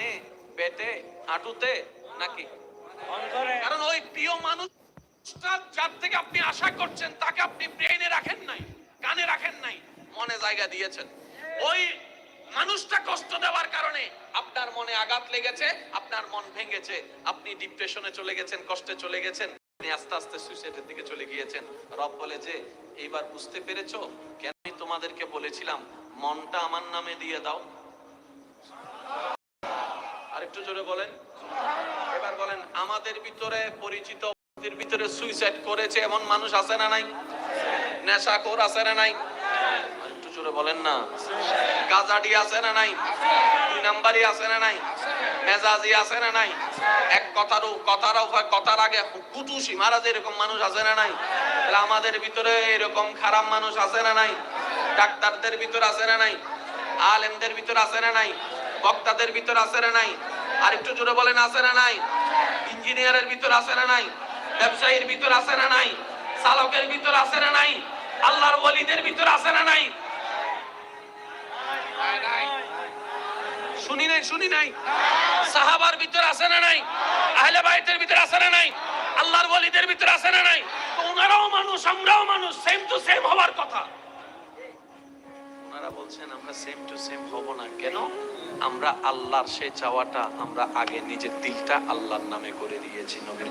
কানে পেটে হাঁটুতে নাকি? কারণ ওই প্রিয় মানুষটা যার থেকে আপনি আশা করছেন তাকে আপনি ব্রেনে রাখেন নাই কানে রাখেন নাই মনে জায়গা দিয়েছেন। ওই মানুষটা কষ্ট দেওয়ার কারণে আপনার মনে আঘাত লেগেছে আপনার মন ভেঙেছে আপনি ডিপ্রেশনে চলে গেছেন কষ্টে চলে গেছেন আপনি আস্তে আস্তে সুইসাইডের দিকে চলে গিয়েছেন। রব বলে যে এইবার বুঝতে পেরেছ? কেন আমি তোমাদেরকে বলেছিলাম মনটা আমার নামে দিয়ে দাও। আরেকটু জোরে বলেন। এবার বলেন, আমাদের ভিতরে পরিচিত ভিতরে সুইসাইড করেছে এমন মানুষ আছে না নাই? নেশাখোর আছে না নাই? একটু জোরে বলেন না। গাজাডি আছে না নাই? দুই নাম্বারই আছে না নাই? মেজাজি আছে না নাই? এক কথার কথার কথার আগে কুটুসি মারা এরকম মানুষ আছে না নাই? আমাদের ভিতরে এরকম খারাপ মানুষ আছে না নাই? ডাক্তারদের ভিতর আছে না নাই? আলেমদের ভিতর আছে না নাই? বক্তাদের ভিতর আছে না নাই? আর একটু জোরে বলেন, আছে না নাই? ইঞ্জিনিয়ারের ভিতর আছে না নাই? ব্যবসায়ীর ভিতর আছে না নাই? চালকের ভিতর আছে না নাই? আল্লাহর ওলিদের ভিতর আছে না নাই? শুনি নাই শুনি নাই? সাহাবার ভিতর আছে না নাই? আহলে বাইতের ভিতর আছে না নাই? আল্লাহর ওলিদের ভিতর আছে না নাই? ওনারাও মানুষ, আমরাও মানুষ সেম টু সেম হওয়ার কথা। ওনারা বলছেন, আমরা সেম টু সেম হব না। কেন? আমরা আল্লাহর সে চাওয়াটা আমরা আগে নিজের দিলটা আল্লাহর নামে করে দিয়েছি নবীর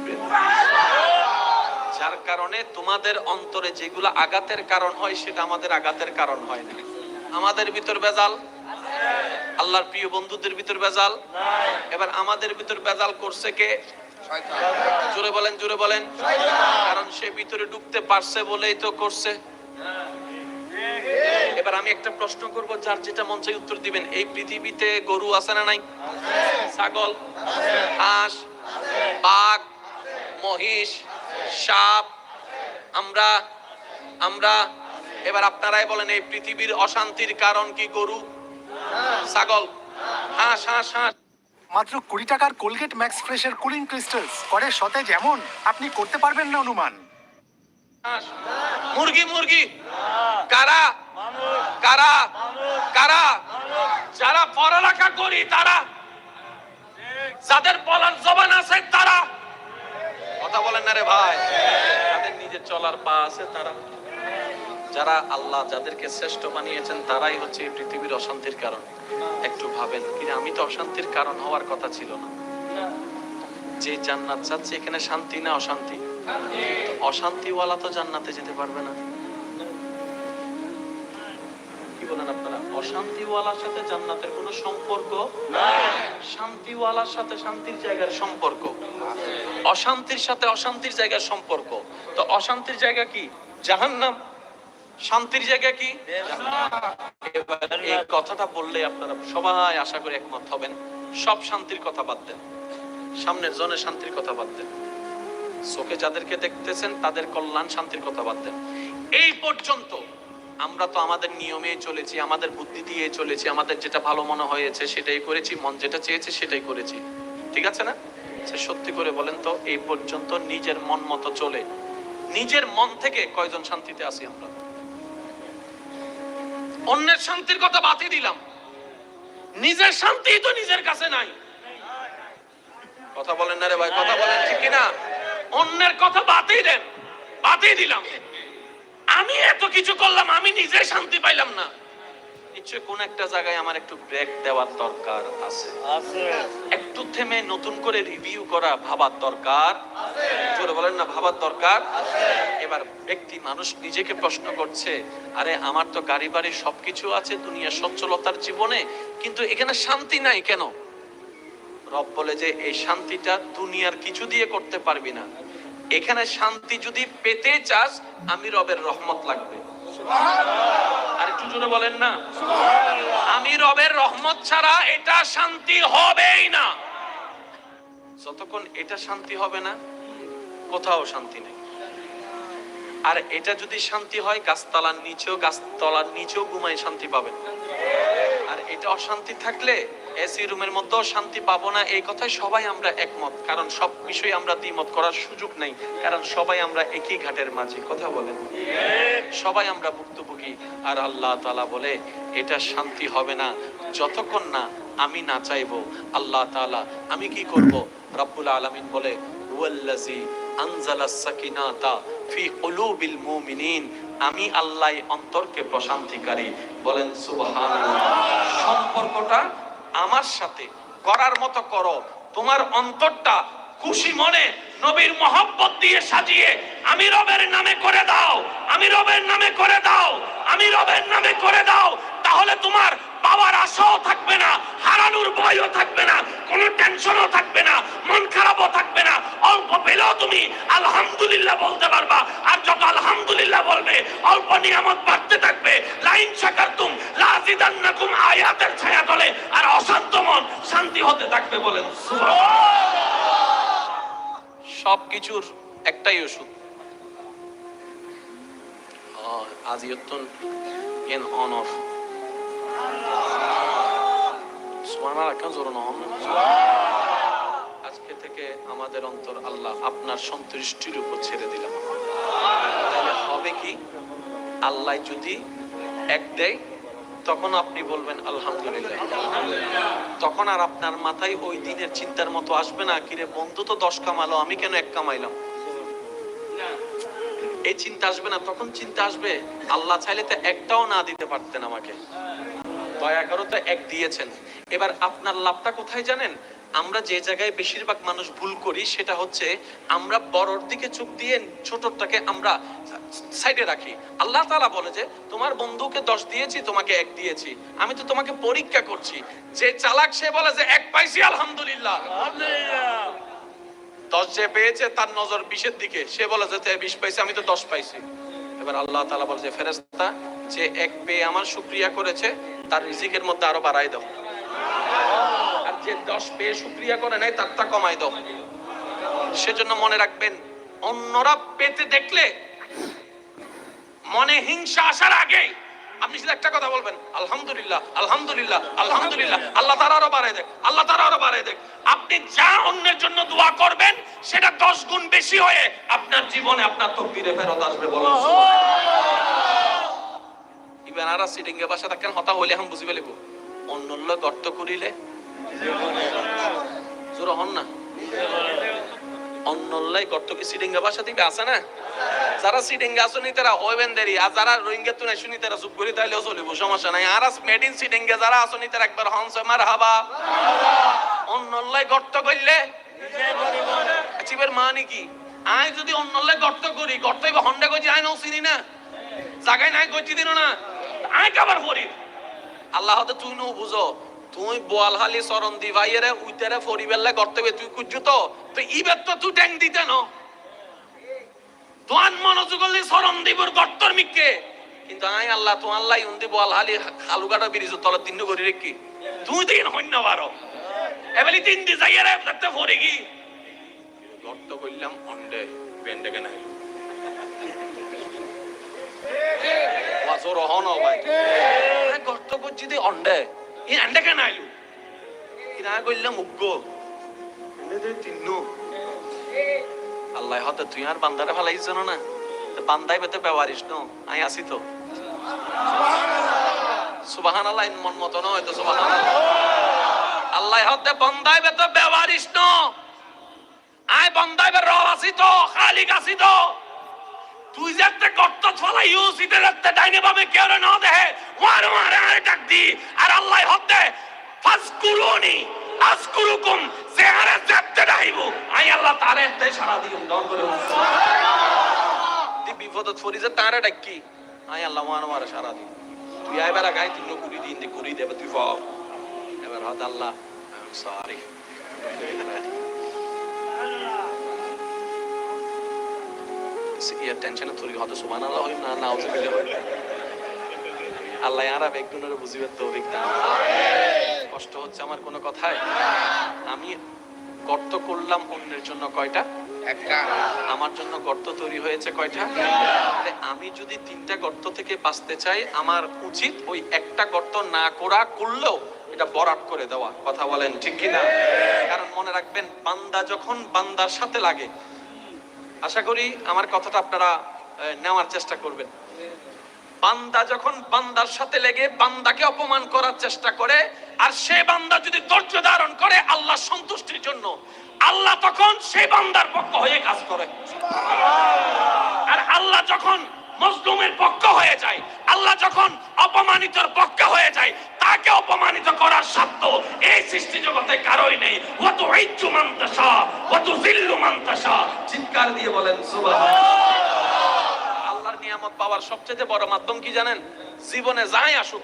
যার কারণে তোমাদের অন্তরে যেগুলো আঘাতের কারণ হয়, সেটা আমাদের আঘাতের কারণ হয় না। আমাদের ভিতর বেজাল আল্লাহর প্রিয় বন্ধুদের ভিতর বেজাল এবার আমাদের ভিতর বেজাল করছে কে? জোরে বলেন জোরে বলেন। কারণ সে ভিতরে ঢুকতে পারছে বলেই তো করছে। এবার আমি একটা প্রশ্ন করব, যার যেটা মন চাই উত্তর দিবেন। এই পৃথিবীতে গরু আছে না নাই? ছাগল, হাঁস, বাঘ, মহিষ, সাপ, আমরা আমরা, এবার আপনারাই বলেন, এই পৃথিবীর অশান্তির কারণ কি গরু? ছাগল, হাঁস হাঁস হাঁস। মাত্র কুড়ি টাকার কোলগেট ম্যাক্স ফ্রেশের কুলিং ক্রিস্টালস, করে সতেজ এমন, আপনি করতে পারবেন না অনুমান। মুরগি মুরগি। কারা? কারা? কারা? যারা পড়ালেখা করি, তারা। যাদের বলার জবান আছে, তারা। কথা বলেন না রে ভাই। যাদের নিজের চলার পা আছে, তারা। যারা আল্লাহ যাদেরকে শ্রেষ্ঠ বানিয়েছেন, তারাই হচ্ছে এই পৃথিবীর অশান্তির কারণ। একটু ভাবেন কিন্তু আমি তো অশান্তির কারণ হওয়ার কথা ছিল না। যে জান্নাত চাচ্ছে, এখানে শান্তি না অশান্তি? অশান্তিওয়ালা তো জান্নাতে যেতে পারবে না। কি বলেন আপনারা? অশান্তিওয়ালার সাথে জান্নাতের কোনো সম্পর্ক? শান্তিওয়ালার সাথে শান্তির জায়গার সম্পর্ক। অশান্তির সাথে অশান্তির জায়গার সম্পর্ক। তো অশান্তির জায়গা কি? জাহান্নাম। শান্তির জায়গা কি? এই কথাটা বললে আপনারা সবাই আশা করি একমত হবেন। সব শান্তির কথা বাদ দেন। সামনের জনে শান্তির কথা বাদ দেন। চোখে যাদেরকে দেখতেছেন, তাদের কল্যাণ, শান্তির কথা বাদ দেন। এই পর্যন্ত আমরা তো আমাদের নিয়মে চলেছি, আমাদের বুদ্ধি দিয়ে চলেছি, আমাদের যেটা ভালো মনে হয়েছে সেটাই করেছি, মন যেটা চেয়েছে সেটাই করেছি। ঠিক আছে না? সে সত্যি করে বলেন তো, এই পর্যন্ত নিজের মন মতো চলে। নিজের মন থেকে কয়জন শান্তিতে আছি আমরা? অন্যের শান্তির কথা বাতি দিলাম। নিজের শান্তি তো নিজের কাছে নাই। কথা বলেন না রে ভাই, কথা বলেন ঠিক কিনা? অন্যের কথা বাতিই দেন বাতিই দিলাম। আমি এত কিছু করলাম আমি নিজে শান্তি পাইলাম না। নিশ্চয় কোন একটা জায়গায় আমার একটু ব্রেক দেওয়ার দরকার আছে। আছে। একটু থেমে নতুন করে রিভিউ করা ভাবার দরকার। জোরে বলেন না ভাবার দরকার? এবার ব্যক্তি মানুষ নিজেকে প্রশ্ন করছে আরে আমার তো গাড়ি বাড়ি সবকিছু আছে দুনিয়া সচ্ছলতার জীবনে কিন্তু এখানে শান্তি নাই কেন? রব বলে যে, এই শান্তিটা দুনিয়ার কিছু দিয়ে করতে পারবি না। এখানে শান্তি যদি পেতে চাস, আমি রবের রহমত লাগবে। আর একটু জোরে বলেন না। আমি রবের রহমত ছাড়া এটা শান্তি হবেই না। যতক্ষণ এটা শান্তি হবে না, কোথাও শান্তি নেই। আর এটা যদি শান্তি হয়, গাছতলার নিচেও গাছতলার নিচেও ঘুমাই শান্তি পাবেন। এটা অশান্তি থাকলে এসি রুমের মধ্যেও শান্তি পাবো না, এই কথায় সবাই আমরা একমত। কারণ সব বিষয়ে আমরা দ্বিমত করার সুযোগ নেই। কারণ সবাই আমরা একই ঘাটের মাঝে। কথা বলেন। সবাই আমরা ভুক্তভোগী। আর আল্লাহ তাআলা বলে, এটা শান্তি হবে না। যতক্ষণ না আমি না চাইব, আল্লাহ তাআলা, আমি কি করব? রব্বুল আলামিন বলে আনজালাস সাকিনাতা ফি কুলুবিল মুমিনিন, আমি আল্লাহ অন্তরকে প্রশান্তিকারী। বলেন, সুবহানাল্লাহ। সম্পর্কটা আমার সাথে করার মতো করো। তোমার অন্তরটা খুশি মনে নবীর মহব্বত দিয়ে সাজিয়ে, আমি রবের নামে করে দাও, আমি রবের নামে করে দাও, আমি রবের নামে করে দাও, তাহলে তোমার বাবার আশাও থাকবে না, হারানোর ভয়ও থাকবে না, কোনো টেনশনও থাকবে না, মন খারাপও থাকবে না। অল্প পেলেও তুমি আলহামদুলিল্লাহ বলতে পারবা। আর যত আলহামদুলিল্লাহ বলবে, অল্প নিয়ামত বাড়তে থাকবে। লাইন শাকারতুম লাজিদান্নাকুম আয়াতের ছায়া তলে, আর অশান্ত মন শান্তি হতে থাকবে বলেন সব কিছুর একটাই ওষুধ। আজ ইয়ত্তন এন অনর সুবহানাল্লাহ, কেন আজকে থেকে আমাদের অন্তর আল্লাহ আপনার সন্তুষ্টির উপর ছেড়ে দিলাম তাহলে হবে কি? আল্লাহ যদি এক দেয়, তখন আপনি বলবেন, আলহামদুলিল্লাহ। তখন আর আপনার মাথায় ওই দিনের চিন্তার মতো আসবে না, কিরে বন্ধু তো দশ কামালো, আমি কেন এক কামাইলাম? এই চিন্তা আসবে না, তখন চিন্তা আসবে, আল্লাহ চাইলে তো একটাও না দিতে পারতেন আমাকে। দয়া করো তো এক দিয়েছেন। এবার আপনার লাভটা কোথায় জানেন? আমরা যে জায়গায় বেশিরভাগ মানুষ ভুল করি সেটা হচ্ছে আমরা বড়র দিকে চোখ দিয়ে ছোটটাকে আমরা সাইডে রাখি। আল্লাহ তাআলা বলে যে তোমার বন্ধুকে দশ দিয়েছি তোমাকে এক দিয়েছি। আমি তো তোমাকে পরীক্ষা করছি। যে চালাক সে বলে যে এক পাইছি আলহামদুলিল্লাহ। দশ যে পেয়েছে তার নজর বিশের দিকে। সে বলে যে বিশ পাইছে আমি তো দশ পাইছি। এবার আল্লাহ তাআলা বলে যে ফেরেশতা যে এক পেয়ে আমার শুকরিয়া করেছে তার রিজিকের মধ্যে আরও বাড়াই দাও। আর যে দশ পেয়ে শুকরিয়া করে নাই, তার তা কমাই দাও। সেজন্য মনে রাখবেন, অন্যরা পেতে দেখলে মনে হিংসা আসার আগে আপনি শুধু একটা কথা বলবেন, আলহামদুলিল্লাহ আলহামদুলিল্লাহ আলহামদুলিল্লাহ, আল্লাহ তারা আরও বাড়ায় দেখ, আল্লাহ তারা আরও বাড়াই দেখ। আপনি যা অন্যের জন্য দোয়া করবেন, সেটা দশ গুণ বেশি হয়ে আপনার জীবনে আপনার তকদিরে ফেরত আসবে বলুন। ইবেন আর সিটিংয়ে বাসা থাকেন হতা হইলে এখন বুঝিবে লিখো অন্য গর্ত করিলে জোর হন না। অন্যল্লাই গর্ত কি সিডিঙ্গা ভাষা দিবে? আছে না? যারা সিডিঙ্গা আসনি তারা হইবেন দেরি, আর যারা রোহিঙ্গা তুই শুনি তারা চুপ করি তাইলেও চলিব, সমস্যা নাই। আর মেড ইন সিডিঙ্গা, যারা আসনি তারা একবার হংস মার হাবা অন্যল্লাই গর্ত করলে চিবের মানে কি? আয় যদি অন্যল্লাই গর্ত করি গর্ত হন্ডা কইছি আয় নাও চিনি না। জায়গায় নাই, কইছি দিন না। আয় কাবার করি আল্লাহ হতে তুই নো বুঝো তুই বোয়ালহালি চরণ দি ভাইয়েরে উইতেরে ফরিবেললে করতে হবে তুই কুজু তো তো ইবের তো তুই ট্যাং দিতে ন। তোয়ান মনোযোগ হলে চরণ দিবর গর্তর মিককে। কিন্তু আই আল্লাহ তো আল্লাহ উন্দি বোয়ালহালি খালুগাটা বিরিজ তলে তিন করি রেখি তুই দিন হইন্য বারো। এবেলি তিন দি যাইয়েরে দেখতে ফরি কি গর্ত কইলাম অন্ডে বেন্ডে কেন ওয়াজর হন ভাই গর্ত করছি দি অন্ডে ই আন্ডে কেন আইলু ইনা কইলাম উগ্গ তিন্নু আল্লাহ হতে তুই আর বান্দারে ফালাইছ জানো না বান্দাই বেতে ব্যবহারিস আই আসি তো সুবাহান আল্লাহ মন মতো নয় তো সুবাহান আল্লাহ হতে বন্দাই বেতে ব্যবহারিস ন আয় বন্দাই বে রব আসি তো খালিক আসি তুই যে একটা গর্ত ফলা ইউসিতে রাখতে ডাইনে পাবে কেউ না দেহে ওয়ার ওয়ার আরে ডাক দি, আর আল্লাহ হতে ফাসকুরুনি আসকুরুকুম চেহারা দেখতে ডাইবো। আই আল্লাহ তারে তে সারা দিও দন করে দি বিপদত ফরি যে তারে ডাকি আই আল্লাহ ওয়ার ওয়ার সারা দি তুই আইবার গাই তুই কুড়ি দিন দি কুড়ি দেবে, তুই ফাও এবার হদ আল্লাহ সরি টেনশনে তোর হয়তো সুবান আল্লাহ হইম না নাও আল্লাহ আর তো কষ্ট হচ্ছে আমার কোনো কথায়? আমি গর্ত করলাম অন্যের জন্য কয়টা? একটা। আমার জন্য গর্ত তৈরি হয়েছে কয়টা? আমি যদি তিনটা গর্ত থেকে বাঁচতে চাই আমার উচিত ওই একটা গর্ত না করা করলেও এটা বরাট করে দেওয়া। কথা বলেন ঠিক কিনা? কারণ মনে রাখবেন বান্দা যখন বান্দার সাথে লাগে আশা করি আমার কথাটা আপনারা নেওয়ার চেষ্টা করবেন। বান্দা যখন বান্দার সাথে লেগে বান্দাকে অপমান করার চেষ্টা করে, আর সে বান্দা যদি ধৈর্য ধারণ করে আল্লাহ সন্তুষ্টির জন্য, আল্লাহ তখন সেই বান্দার পক্ষ হয়ে কাজ করে। আর আল্লাহ যখন মজলুমের পক্ষ হয়ে যায়। আল্লাহ যখন অপমানিতর পক্ষ হয়ে যায় তাকে অপমানিত করার সাধ্য এই সৃষ্টি জগতে কারোই নেই। অত ঐচ্ছু মান্তাসা অত জিল্লু মান্তাসা চিৎকার দিয়ে বলেন সুবহানাল্লাহ আল্লাহর নিয়ামত পাওয়ার সবচেয়ে বড় মাধ্যম কি জানেন? জীবনে যাই আসুক।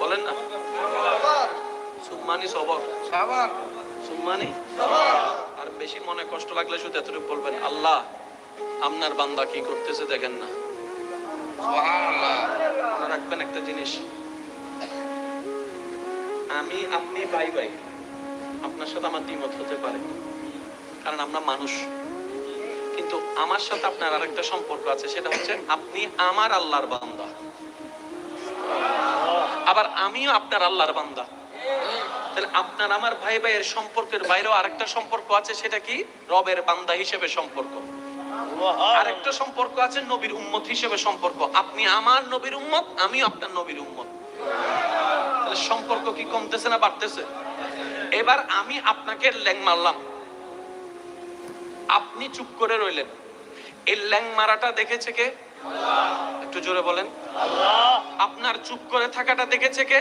বলেন না। সুম্মানি সবর। সুম্মানি আর বেশি মনে কষ্ট লাগলে শুধু এতটুকু বলবেন, আল্লাহ, আপনার বান্দা কি করতেছে দেখেন না। রাখবেন একটা জিনিস। আমি, আপনি, ভাই ভাই, আপনার সাথে আমার দ্বিমত হতে পারে। কারণ আমরা মানুষ। কিন্তু আমার সাথে আপনার আরেকটা সম্পর্ক আছে, সেটা হচ্ছে আপনি আমার আল্লাহর বান্দা। আবার আমিও আপনার আল্লাহর বান্দা। তাহলে আপনার আমার ভাই ভাইয়ের সম্পর্কের বাইরেও আরেকটা সম্পর্ক আছে সেটা কি? রবের বান্দা হিসেবে সম্পর্ক। আরেকটা সম্পর্ক আছে নবীর উম্মত হিসেবে সম্পর্ক। আপনি আমার নবীর উম্মত আমি আপনার নবীর উম্মত। সম্পর্ক কি কমতেছে না বাড়তেছে? এবার আমি আপনাকে ল্যাং মারলাম। আপনি চুপ করে রইলেন। এই ল্যাং মারাটা দেখেছে কে? একটু জোরে বলেন। আপনার চুপ করে থাকাটা দেখেছে কে?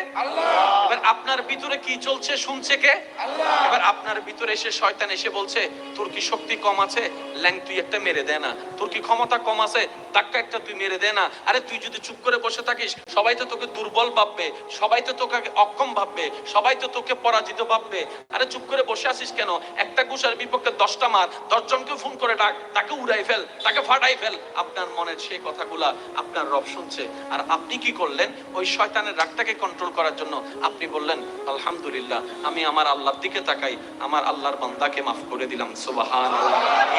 এবার আপনার ভিতরে কি চলছে শুনছে কে? এবার আপনার ভিতরে এসে শয়তান এসে বলছে তোর কি শক্তি কম আছে? ল্যাং তুই একটা মেরে দে না। তোর কি ক্ষমতা কম আছে? ধাক্কা একটা তুই মেরে দে না। আরে তুই যদি চুপ করে বসে থাকিস সবাই তো তোকে দুর্বল ভাববে সবাই তো তোকে অক্ষম ভাববে সবাই তো তোকে পরাজিত ভাববে। আরে চুপ করে বসে আসিস কেন? একটা গুষার বিপক্ষে দশটা মার দশজনকে ফোন করে ডাক তাকে উড়াই ফেল তাকে ফাটাই ফেল। আপনার মনের সেই কথাগুলা আপনার রব শুনছে। আর আপনি কি করলেন? ওই শয়তানের রাগটাকে কন্ট্রোল করার জন্য আপনি বললেন আলহামদুলিল্লাহ আমি আমার আল্লাহর দিকে তাকাই আমার আল্লাহর বান্দাকে মাফ করে দিলাম সুবাহান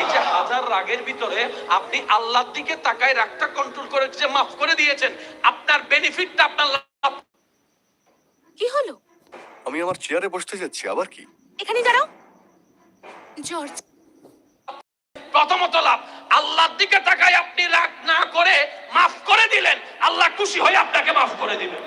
এই যে হাজার রাগের ভিতরে আপনি আল্লাহর দিকে তাকাই রাগটা কন্ট্রোল করে যে মাফ করে দিয়েছেন আপনার বেনিফিটটা আপনার কি হলো? আমি আমার চেয়ারে বসতে যাচ্ছি আবার কি? এখানে দাঁড়াও। জর্জ। প্রথমত লাভ আল্লাহর দিকে তাকাই আল্লাহ খুশি হয়ে আপনাকে মাফ করে দিবেন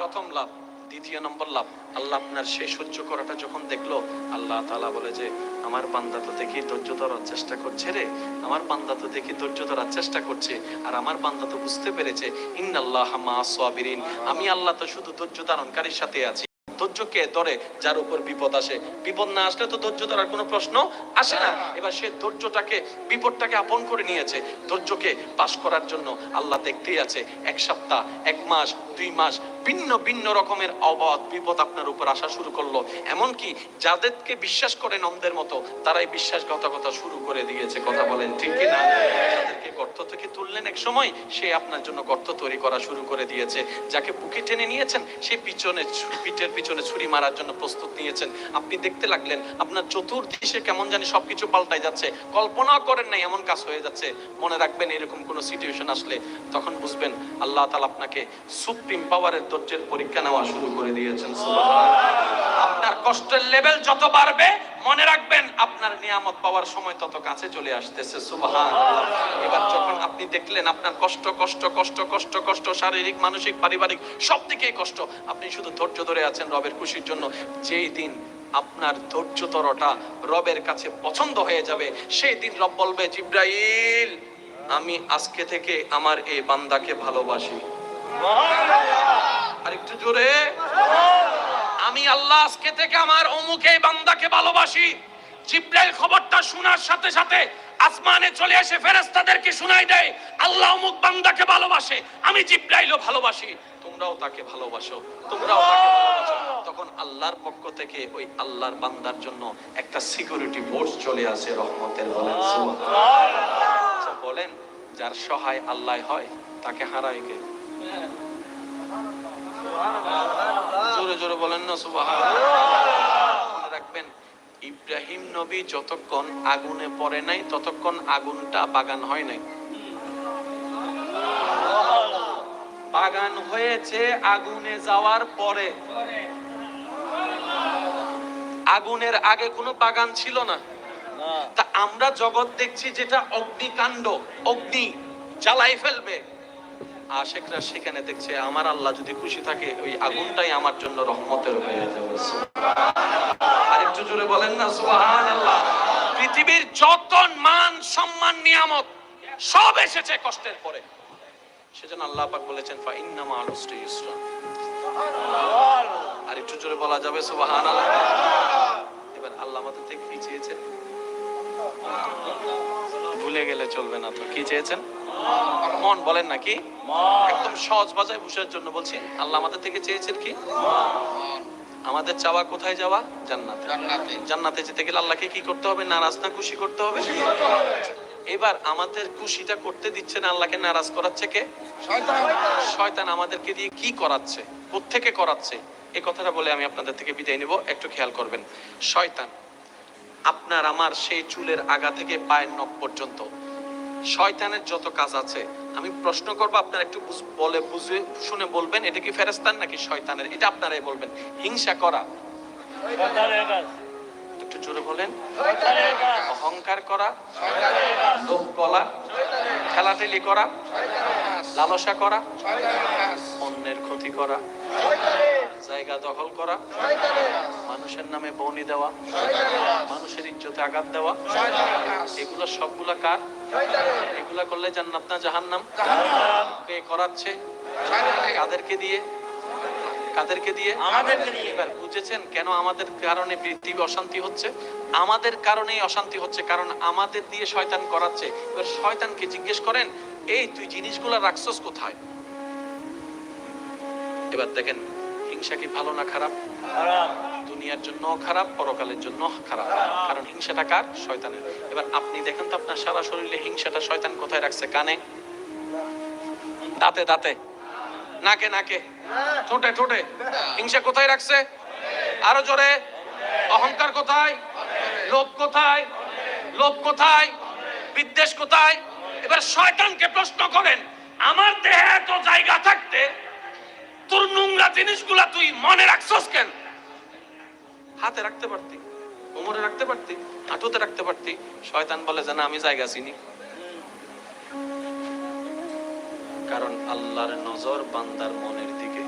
প্রথম লাভ, দ্বিতীয় নম্বর লাভ, আল্লাহ আপনার সেই সহ্য করাটা যখন দেখল, আল্লাহ তালা বলে যে, আমার বান্দা তো দেখি ধৈর্য ধরার চেষ্টা করছে রে, আমার বান্দা তো দেখি ধৈর্য ধরার চেষ্টা করছে, আর আমার বান্দা তো বুঝতে পেরেছে, ইন্নাল্লাহ মা সোয়াবিরিন আমি আল্লাহ তো শুধু ধৈর্য ধারণকারীর সাথে আছি। ধৈর্যকে ধরে, যার উপর বিপদ আসে। বিপদ না আসলে তো ধৈর্য ধরার কোনো প্রশ্ন আসে না। এবার সে ধৈর্যটাকে, বিপদটাকে আপন করে নিয়েছে। ধৈর্যকে পাশ করার জন্য আল্লাহ দেখতেই আছে, এক সপ্তাহ, এক মাস দুই মাস ভিন্ন ভিন্ন রকমের অবাধ বিপদ আপনার উপর আসা শুরু করল। এমনকি যাদেরকে বিশ্বাস করেন অন্ধের মতো, তারাই বিশ্বাসঘাতকতা শুরু করে দিয়েছে। কথা বলেন ঠিক কি না যাদেরকে গর্ত থেকে তুললেন এক সময়, সে আপনার জন্য গর্ত তৈরি করা শুরু করে দিয়েছে। যাকে বুকে টেনে নিয়েছেন, সে পিছনে পিঠের পিছনে ছুরি মারার জন্য প্রস্তুত নিয়েছেন। আপনি দেখতে লাগলেন, আপনার চতুর্দিশে কেমন জানি সবকিছু পাল্টাই যাচ্ছে। কল্পনা করেন নাই, এমন কাজ হয়ে যাচ্ছে। মনে রাখবেন, এরকম কোন সিচুয়েশন আসলে তখন বুঝবেন, আল্লাহ তাআলা আপনাকে সুপ্রিম পাওয়ারের ধৈর্যের পরীক্ষা নেওয়া শুরু করে দিয়েছেন আপনার কষ্টের লেভেল যত বাড়বে, মনে রাখবেন, আপনার নিয়ামত পাওয়ার সময় তত কাছে চলে আসতেছে সুবহান এবার যখন আপনি দেখলেন আপনার কষ্ট কষ্ট কষ্ট কষ্ট কষ্ট, শারীরিক, মানসিক, পারিবারিক সব দিকেই কষ্ট, আপনি শুধু ধৈর্য ধরে আছেন রবের খুশির জন্য। যেই দিন আপনার ধৈর্যতরটা রবের কাছে পছন্দ হয়ে যাবে, সেই দিন রব বলবে, জিব্রাইল, আমি আজকে থেকে আমার এই বান্দাকে ভালোবাসি। আর একটু জোরে। আমি আল্লাহ আজকে থেকে আমার অমুক বান্দাকে ভালোবাসি। জিব্রাইল খবরটা শোনার সাথে সাথে আসমানে চলে এসে ফেরেশতাদেরকে শোনাই দেয় আল্লাহ অমুক বান্দাকে ভালোবাসে আমি জিব্রাইলও ভালোবাসি। তোমরাও তাকে ভালোবাসো তোমরাও তাকে ভালোবাসো। তখন আল্লাহর পক্ষ থেকে ওই আল্লাহর বান্দার জন্য একটা সিকিউরিটি ফোর্স চলে আসে রহমতের বলেন সুবহানাল্লাহ। আচ্ছা, বলেন যার সহায় আল্লাহ হয় তাকে হারায় কে? জোরে জোরে বলেন না সুবহানাল্লাহ। রাখবেন ইব্রাহিম নবী যতক্ষণ আগুনে পড়ে নাই ততক্ষণ আগুনটা বাগান হয় নাই। বাগান হয়েছে আগুনে যাওয়ার পরে। আগুনের আগে কোনো বাগান ছিল না। তা আমরা জগৎ দেখছি যেটা অগ্নিকাণ্ড অগ্নি জ্বালাই ফেলবে। আশেকরা সেখানে দেখছে আমার আল্লাহ যদি খুশি থাকে ওই আগুনটাই আমার জন্য রহমতের হয়ে যাবে। আরেকটু জোরে বলেন না সুবহানাল্লাহ। পৃথিবীর যত মান সম্মান নিয়ামত সব এসেছে কষ্টের পরে। সেজন্য আল্লাহ পাক বলেছেন ফা ইন্নামা আল উসরি ইউসরা। আর একটু জোরে বলা যাবে সুবহানাল্লাহ? এবার আল্লাহ আমাদের থেকে কি চেয়েছেন? ভুলে গেলে চলবে না তো কি চেয়েছেন? মন বলেন নাকি একদম সহজ ভাষায় বুঝার জন্য বলছি আল্লাহ আমাদের থেকে চেয়েছেন কি? আমাদের চাওয়া কোথায় যাওয়া? জান্নাতে। জান্নাতে। যেতে গেলে আল্লাহকে কি করতে হবে? নারাজ না খুশি করতে হবে? এবার আমাদের খুশিটা করতে দিচ্ছে না আল্লাহকে নারাজ করাচ্ছে কে? শয়তান। আমাদেরকে দিয়ে কি করাচ্ছে? কোত্থেকে করাচ্ছে? এই কথাটা বলে আমি আপনাদের থেকে বিদায় নিব। একটু খেয়াল করবেন। শয়তান আপনার আমার সেই চুলের আগা থেকে পায়ের নখ পর্যন্ত শয়তানের যত কাজ আছে, আমি প্রশ্ন করব, আপনারা একটু বলে বুঝে, শুনে বলবেন, এটা কি ফেরেস্তান নাকি শয়তানের? এটা আপনারাই বলবেন। হিংসা করা। একটু জোরে বলেন। অহংকার করা। লোভ কলা খেলাটেলি করা। লালসা করা। অন্যের ক্ষতি করা। জায়গা দখল করা মানুষের নামে বনি দেওয়া মানুষের ইজ্জতে আঘাত দেওয়া এগুলো সবগুলা কার? এগুলা করলে জান্নাত না জাহান্নাম? কে করাচ্ছে? কাদেরকে দিয়ে? কাদেরকে দিয়ে? আমাদেরকে দিয়ে। এবার বুঝেছেন কেন আমাদের কারণে পৃথিবী অশান্তি হচ্ছে? আমাদের কারণেই অশান্তি হচ্ছে কারণ আমাদের দিয়ে শয়তান করাচ্ছে। এবার শয়তানকে জিজ্ঞেস করেন এই তুই জিনিসগুলো রাখছস কোথায়? এবার দেখেন হিংসা কি ভালো না খারাপ? দুনিয়ার জন্য খারাপ পরকালের জন্য খারাপ। কারণ হিংসাটা কার? শয়তানের। এবার আপনি দেখেন তো আপনার সারা শরীরে হিংসাটা শয়তান কোথায় রাখছে? কানে? দাঁতে দাঁতে। নাকে নাকে। ঠোঁটে ঠোঁটে। হিংসা কোথায় রাখছে? আরও জোরে। অহংকার কোথায়? লোভ কোথায়? লোভ কোথায়? বিদ্বেষ কোথায়? এবার শয়তানকে প্রশ্ন করেন আমার দেহে এত জায়গা থাকতে তোর নোংরা জিনিসগুলা তুই মনে রাখছস কেন? হাতে রাখতে পারতি, কোমরে রাখতে পারতি, হাঁটুতে রাখতে পারতি। শয়তান বলে যে না আমি জায়গা চিনি। কারণ আল্লাহর নজর বান্দার মনের দিকে।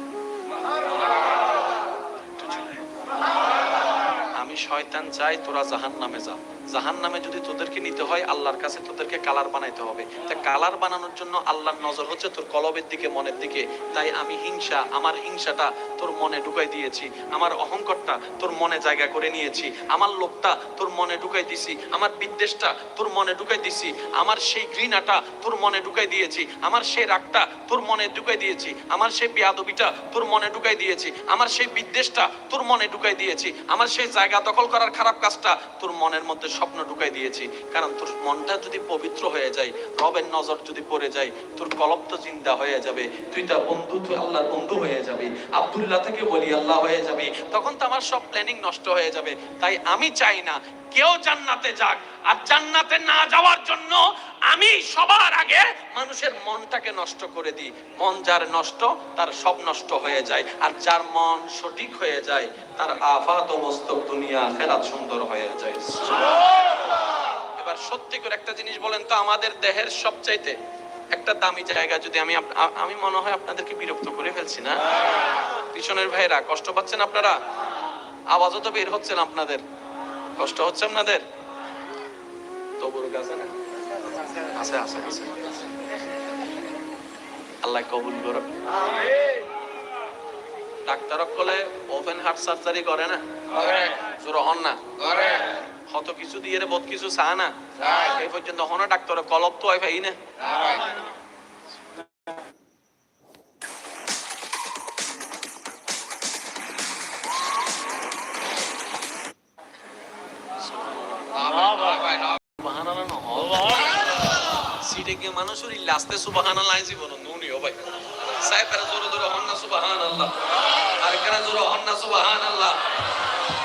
আমি শয়তান চাই তোরা জাহান নামে যা। জাহান নামে যদি তোদেরকে নিতে হয়, আল্লাহর কাছে তোদেরকে কালার বানাইতে হবে। তা কালার বানানোর জন্য আল্লাহর নজর হচ্ছে তোর কলবের দিকে, মনের দিকে। তাই আমি হিংসা, আমার হিংসাটা তোর মনে ঢুকাই দিয়েছি। আমার অহংকারটা তোর মনে জায়গা করে নিয়েছি। আমার লোভটা তোর মনে ঢুকাই দিছি। আমার বিদ্বেষটা তোর মনে ঢুকাই দিছি। আমার সেই ঘৃণাটা তোর মনে ঢুকাই দিয়েছি। আমার সেই রাগটা তোর মনে ঢুকাই দিয়েছি। আমার সেই বেয়াদবিটা তোর মনে ঢুকাই দিয়েছি। আমার সেই বিদ্বেষটা তোর মনে ঢুকাই দিয়েছি। আমার সেই জায়গা দখল করার খারাপ কাজটা তোর মনের মধ্যে স্বপ্ন ঢুকাই দিয়েছি। কারণ তোর মনটা যদি পবিত্র হয়ে যায়, রবের নজর যদি পড়ে যায়, তোর কলব তো চিন্তা হয়ে যাবে। তুই তার বন্ধু, তুই আল্লাহর বন্ধু হয়ে যাবে। আব্দুল্লাহ থেকে বলি আল্লাহ হয়ে যাবে। তখন তো আমার সব প্ল্যানিং নষ্ট হয়ে যাবে। তাই আমি চাই না, কেউ জান্নাতে যাক। আর জান্নাতে না যাওয়ার জন্য আমি সবার আগে মানুষের মনটাকে নষ্ট করে দিই। মন যার নষ্ট, তার সব নষ্ট হয়ে যায়। আর যার মন সঠিক হয়ে যায়, তার আফাত ও মস্তক দুনিয়া ফেরাত সুন্দর হয়ে যায় এবার সত্যি করে একটা জিনিস বলেন তো, আমাদের দেহের সবচাইতে একটা দামি জায়গা যদি আমি আমি মনে হয় আপনাদেরকে বিরক্ত করে ফেলছি না? পিছনের ভাইরা কষ্ট পাচ্ছেন আপনারা? আওয়াজও তো বের হচ্ছে না আপনাদের। কষ্ট হচ্ছে আপনাদের? তবুর আল্লাহ কবুল করো ডাক্তার কলে ওপেন হার্ট সার্জারি করে না? না? কত কিছু দিয়ে বহুত কিছু চা না? এই পর্যন্ত হন ডাক্তার কলব তো হয় ভাই না? মানুষের লাস্টে সুবহানাল্লাহ জীবন নুনি ও ভাই। সাইফারে জোরে জোরে হন না, সুবহানাল্লাহ। আর জোরে হন না, সুবহানাল্লাহ।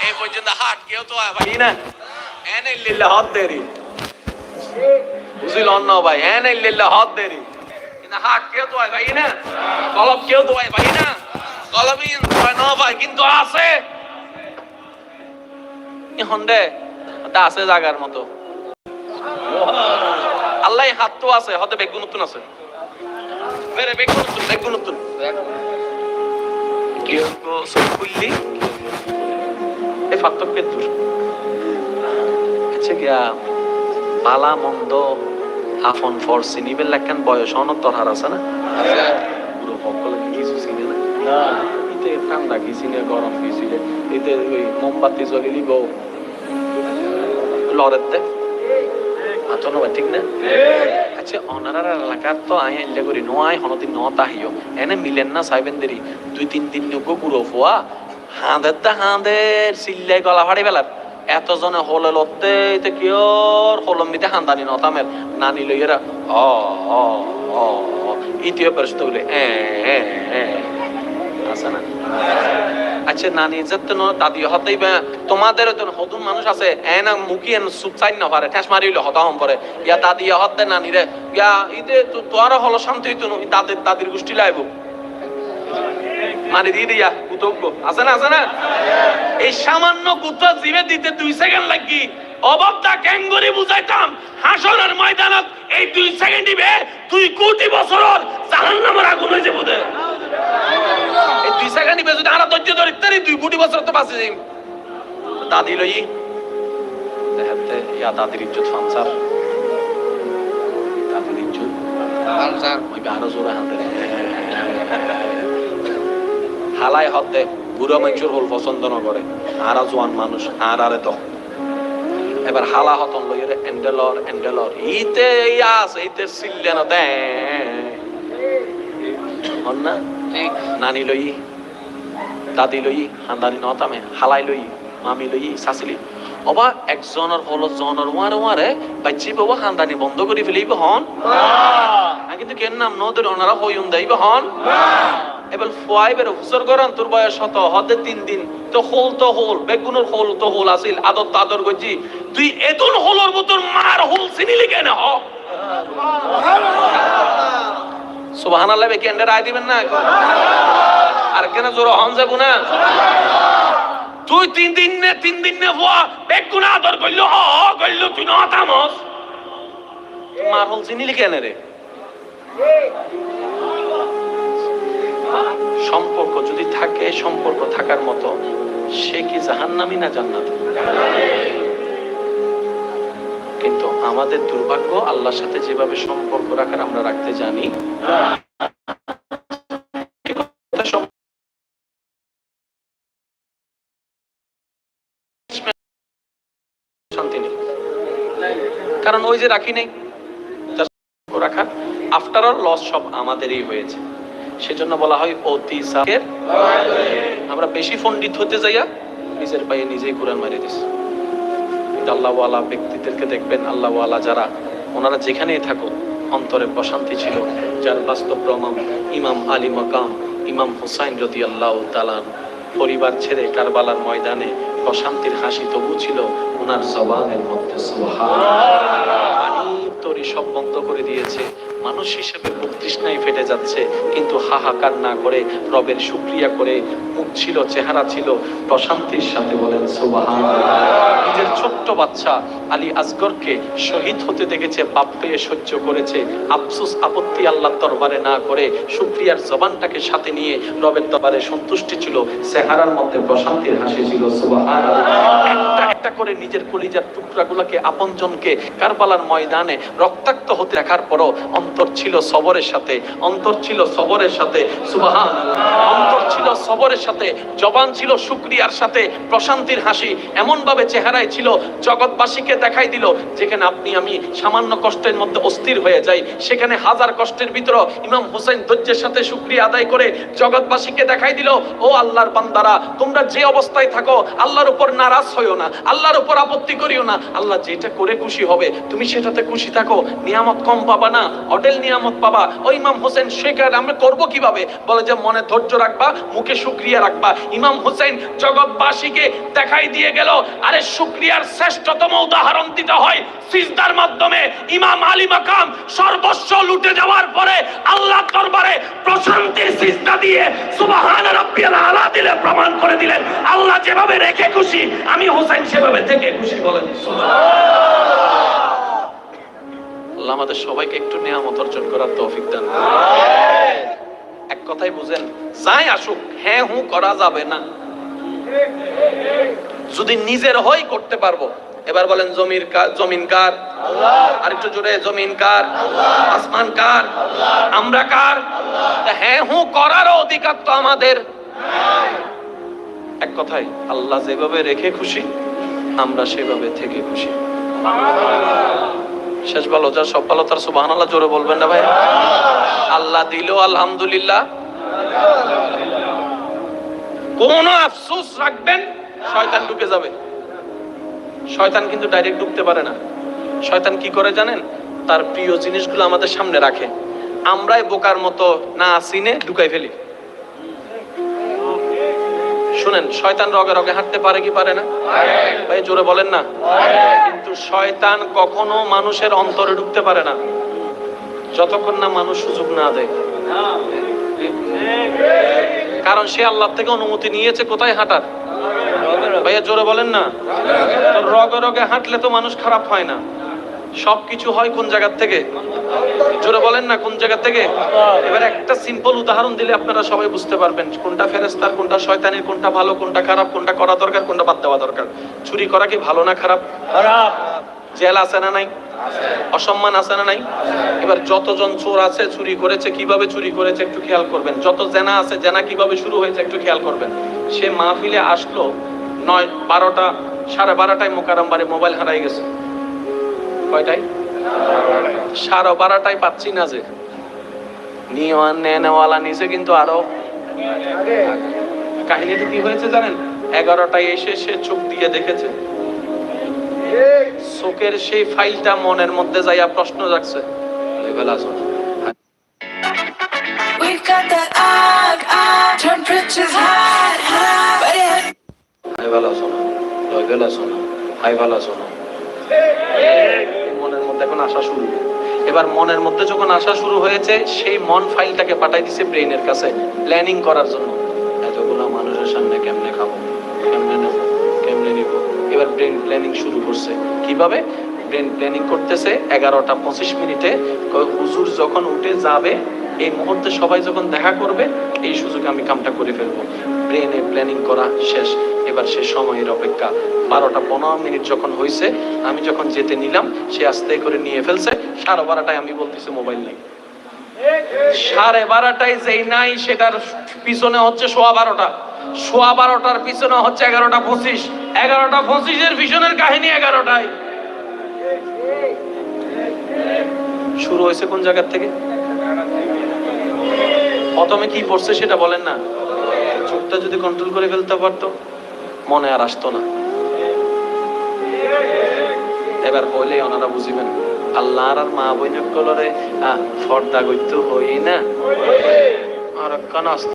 এই পর্যন্ত হাট কেউ তো ভাই না। এনে লিল্লাহ হদ দেরি। বুঝিল অন্য ভাই, এনে লিল্লাহ হদ দেরি। কিন্তু হাট কেউ তো ভাই না। কলব কেউ তো ভাই না। না ভাই, কিন্তু আছে। আছে জাগার মতো। আল্লাহ হাত তো আছে, হতে বেগুন নতুন আছে। বেরে বেগুন নতুন বেগুন নতুন কি হব সব খুললি এ ফাত্তকে দূর আচ্ছা গিয়া বালা মন্দ আফন ফর চিনিবেল লেখান বয়স অনন্তর হার আছে না? পুরো সকলে কিছু চিনে না? এতে ঠান্ডা কি চিনে গরম কি চিনে? এতে ওই মোমবাতি জ্বলিলি বউ লড়েতে আতো নবা ঠিক না? আচ্ছা অনারার এলাকার তো আই এনলে করি নো আই হনদিন ন তাহিও এনে মিলেন না সাইবেন দেরি দুই তিন দিন নগো পুরো ফুয়া। হাঁদের তা হাঁদের সিল্লাই গলা ফাড়ি বেলার। এত জনে হলে লতে তো কিয়র ওর হলম দিতে হান্দানি নতামের নানি লইয়েরা, অ অ পরিস্থিতি বলে, এ এ এ আছে না? আচ্ছা নানি যেতে দাদি হতেই তোমাদের তো হতুন মানুষ আছে এ না মুখি এন সুপ চাই না পারে, ঠেস মারিলে হতা হম পরে ইয়া দাদি হতে নানি রে, ইয়া ইতে তোর হলো শান্তি হইতো না দাদির দাদির গোষ্ঠী লাইব। মানে দিয়ে দিয়া কুতজ্ঞ আছে না আছে না? এই সামান্য কুত জিবে দিতে দুই সেকেন্ড লাগি অবদা ক্যাঙ্গুরি বুঝাইতাম, হাসরের ময়দানত এই দুই সেকেন্ড দিবে তুই কোটি বছর জাহান্নামের আগুন হয়ে যাব এই দুই সেকেন্ড দিবে যদি আনা ধৈর্য ধরি তারি দুই কোটি বছর তো বাঁচে যাই দাদি লই দেখাতে ইয়া দাদির ইজ্জত ফানসার দাদির ইজ্জত। ওই আরও জোরে হাতে। হালাই হতে বুড়ো মানুষের হল পছন্দ ন করে। আর জোয়ান মানুষ আর আরে তো। এবার হালা হতন লইয়ে এন্ডেলর এন্ডেলর। ইতে ইয়াস ইতে সিল্লে না দে। হন না নানি লই দাদি লই হান্দানি নতামে হালাই লই মামি লই সাসিলি অবা একজনের হল জনের ওয়ারে ওয়ারে বাচ্চি বাবা হান্দানি বন্ধ করে ফেলিব হন? কিন্তু কেন নাম নদের ওনারা হইউন দেইব হন? এবার ফুয়াইবের হুসর গরন তোর বয়স হত হতে তিন দিন। তো হোল তো হোল বেগুনের হোল তো হোল আছিল আদর তাদর গজি। তুই এতুন হোলর মতন মার হোল চিনিলি কেন হ সুবহানাল্লাহ বে কেন্দ্রে রায় দিবেন না? আর কেন জোর হন যাব না তুই তিন দিন নে, তিন দিন নে ফুয়া বেগুন আদর কইল হ কইল তুই না তামস মার হোল চিনিলি কেন রে। সম্পর্ক যদি থাকে, সম্পর্ক থাকার মতো, সে কি জাহান্নামি না জান্নাত? কিন্তু আমাদের দুর্ভাগ্য আল্লাহর সাথে যেভাবে সম্পর্ক রাখার আমরা রাখতে জানি। কারণ ওই যে রাখি নেই রাখা আফটার অল লস সব আমাদেরই হয়েছে। সেজন্য বলা হয় অতি আমরা বেশি পণ্ডিত হতে যাইয়া নিজের পায়ে নিজেই কোরআন মারিয়ে দিস আল্লাহওয়ালা ব্যক্তিদেরকে দেখবেন, আল্লাহওয়ালা যারা, ওনারা যেখানেই থাকুক, অন্তরে প্রশান্তি ছিল, যার বাস্তব প্রমাণ ইমাম আলী মকাম, ইমাম হুসাইন রদি আল্লাহ তালান পরিবার ছেড়ে কারবালার ময়দানে প্রশান্তির হাসি তবু ছিল ওনার জবানের মধ্যে সুবহান তরি সব বন্ধ করে দিয়েছে। মানুষ হিসেবে তৃষ্ণায় ফেটে যাচ্ছে, কিন্তু হাহাকার না করে রবের শুক্রিয়া করে মুখ ছিল, চেহারা ছিল প্রশান্তির সাথে বলেন নিজের ছোট্ট বাচ্চা আলী আসগরকে শহীদ হতে দেখেছে বাপ পেয়ে সহ্য করেছে। আফসুস আপত্তি আল্লাহ দরবারে না করে শুক্রিয়ার জবানটাকে সাথে নিয়ে রবের দরবারে সন্তুষ্টি ছিল, চেহারার মধ্যে প্রশান্তির হাসি ছিল একটা করে নিজের কলিজার টুকরাগুলোকে আপনজনকে কারবালার ময়দানে রক্তাক্ত হতে দেখার পরও অন্তর ছিল সবরের সাথে, অন্তর ছিল সবরের সাথে সুবাহান অন্তর ছিল সবরের সাথে, জবান ছিল শুক্রিয়ার সাথে, প্রশান্তির হাসি এমন ভাবে চেহারায় ছিল, জগৎবাসীকে দেখাই দিল, যেখানে আপনি, আমি সামান্য কষ্টের মধ্যে অস্থির হয়ে যাই, সেখানে হাজার কষ্টের ভিতর ইমাম হুসেন ধৈর্যের সাথে শুক্রিয়া আদায় করে জগৎবাসীকে দেখাই দিল, ও আল্লাহর বান্দারা, তোমরা যে অবস্থায় থাকো, আল্লাহর উপর নারাজ হইও না আল্লাহর উপর আপত্তি করিও না। আল্লাহ যেটা করে খুশি হবে, তুমি সেটাতে খুশি থাকো। নিয়ামত কম পাবা না অটেল নিয়ামত পাবা। ও ইমাম হোসেন শেখার আমরা করব কীভাবে? বলে যে, মনে ধৈর্য রাখবা, মুখে শুক্রিয়া রাখবা। ইমাম হোসেন জগৎবাসীকে দেখাই দিয়ে গেল, আরে শুক্রিয়ার শ্রেষ্ঠতম উদাহরণ দিতে হয় সিজদার মাধ্যমে। ইমাম আলী মাকাম সর্বস্ব লুটে যাওয়ার পরে আল্লাহ দরবারে প্রশান্তির সিজদা দিয়ে সুবহান রাব্বিয়াল আলা দিলে প্রমাণ করে দিলেন আল্লাহ যেভাবে রেখে খুশি আমি হোসেন সেভাবে থেকে খুশি বলেন। আল্লাহ আমাদের সবাইকে একটু নিয়ামত অর্জন করার তৌফিক দান এক কথাই বুঝেন যাই আসুক হ্যাঁ হু করা যাবে না। যদি নিজের হয় করতে পারব এবার বলেন জমির জমিন কার? আর একটু জোরে জমিন কার? আসমান কার? আমরা কার? হ্যাঁ হু করার অধিকার তো আমাদের। এক কথাই আল্লাহ যেভাবে রেখে খুশি আমরা সেভাবে থেকে খুশি। শেষ ভালো যা সব ভালো তার সুবাহ আল্লাহ জোরে বলবেন না ভাই। আল্লাহ দিল আলহামদুলিল্লাহ। কোন আফসোস রাখবেন শয়তান ঢুকে যাবে। শয়তান কিন্তু ডাইরেক্ট ঢুকতে পারে না। শয়তান কি করে জানেন? তার প্রিয় জিনিসগুলো আমাদের সামনে রাখে। আমরাই বোকার মতো না চিনে ঢুকাই ফেলি। শুনেন, শয়তান রগে রগে হাঁটতে পারে কি পারে না? ভাই, জোরে বলেন না। কিন্তু শয়তান কখনো মানুষের অন্তরে ঢুকতে পারে না। যতক্ষণ না মানুষ সুযোগ না দেয়। কারণ সে আল্লাহ থেকে অনুমতি নিয়েছে কোথায় হাঁটার? ভাইয়া জোরে বলেন না। রগে রগে হাঁটলে তো মানুষ খারাপ হয় না। সবকিছু হয় কোন জায়গার থেকে? জোরে বলেন না কোন জায়গা থেকে? এবার একটা সিম্পল উদাহরণ দিলে আপনারা সবাই বুঝতে পারবেন কোনটা ফেরেস্তার কোনটা শয়তানের কোনটা ভালো কোনটা খারাপ কোনটা করা দরকার কোনটা বাদ দেওয়া দরকার। চুরি করা কি ভালো না খারাপ? খারাপ। জেল আছে না নাই? অসম্মান আছে না নাই? এবার যতজন চোর আছে চুরি করেছে কীভাবে চুরি করেছে একটু খেয়াল করবেন। যত জেনা আছে জেনা কীভাবে শুরু হয়েছে একটু খেয়াল করবেন। সে মাহফিলে আসলো নয় বারোটা সাড়ে বারোটায় মোকারাম বাড়ি মোবাইল হারাই গেছে। কয়টায়? সাড়ে বারোটায় পাচ্ছি না যে। নিওয়ান নেওয়ালা নিচে কিন্তু আরও। কাহিনীটা কি হয়েছে জানেন? এগারোটায় এসে সে চোখ দিয়ে দেখেছে। চোখের সেই ফাইলটা মনের মধ্যে যাইয়া প্রশ্ন এবেলা We've got that eye, eye, temperatures high, high. মনের মধ্যে এখন আসা শুরু। এবার মনের মধ্যে যখন আসা শুরু হয়েছে, সেই মন ফাইলটাকে পাঠাই দিছে ব্রেইনের কাছে প্ল্যানিং করার জন্য। এতগুলো মানুষের সামনে কেমনে খাব? কেমনে নেব? কেমনে নিব? এবার ব্রেন প্ল্যানিং শুরু করছে। কীভাবে? ব্রেন প্ল্যানিং করতেছে এগারোটা পঁচিশ মিনিটে। হুজুর যখন উঠে যাবে এই মুহূর্তে সবাই যখন দেখা করবে, এই সুযোগে আমি কামটা করে ফেলব। ব্রেনে প্ল্যানিং করা শেষ। এবার সে সময়ের অপেক্ষা। বারোটা পনেরো মিনিট যখন হয়েছে আমি যখন যেতে নিলাম, সে আস্তে করে নিয়ে ফেলছে। সাড়ে বারোটায় আমি বলতেছি মোবাইল নেই। সাড়ে বারোটায় যেই নাই, সেটার পিছনে হচ্ছে সোয়া বারোটা। সোয়া বারোটার পিছনে হচ্ছে এগারোটা পঁচিশ। এগারোটা পঁচিশের পিছনের কাহিনী এগারোটায়। শুরু হয়েছে কোন জায়গার থেকে? প্রথমে কি পড়ছে সেটা বলেন না। চোখটা যদি কন্ট্রোল করে ফেলতে পারতো, মনে আর আসতো না। এবার বলে ওনারা বুঝিবেন আল্লাহ আর মা বৈনক কলরে ফর্দা গইতে হই না। আর কান